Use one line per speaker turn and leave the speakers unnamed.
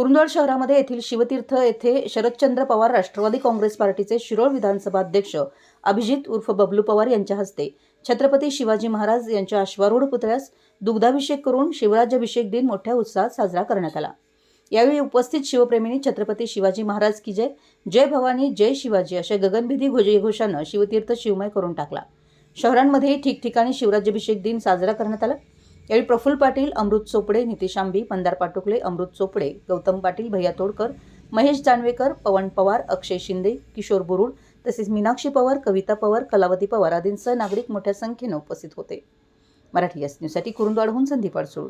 कुरुंदवाड शहरामध्ये येथील शिवतीर्थ येथे शरदचंद्र पवार राष्ट्रवादी काँग्रेस पार्टीचे शिरोळ विधानसभा अध्यक्ष अभिजित उर्फ बबलू पवार यांच्या हस्ते छत्रपती शिवाजी महाराज यांच्या अश्वारूढ पुतळ्यास दुग्धाभिषेक करून शिवराज्याभिषेक दिन मोठ्या उत्साहात साजरा करण्यात आला. यावेळी उपस्थित शिवप्रेमींनी छत्रपती शिवाजी महाराज की जय जय भवानी जय शिवाजी अशा गगनभेदी घोषानं शिवतीर्थ शिवमय करून टाकला. शहरांमध्येही ठिकठिकाणी शिवराज्याभिषेक दिन साजरा करण्यात आला. यावेळी प्रफुल्ल पाटील अमृत चोपडे नितीश आंबी मंदार पाटुकले अमृत चोपडे गौतम पाटील भैया तोडकर महेश जानवेकर पवन पवार अक्षय शिंदे किशोर बुरुड तसेच मीनाक्षी पवार कविता पवार कलावती पवार आदींसह नागरिक मोठ्या संख्येनं उपस्थित होते. मराठी एस न्यूजसाठी कुरुंदवाडहून संदीप अडसूळ.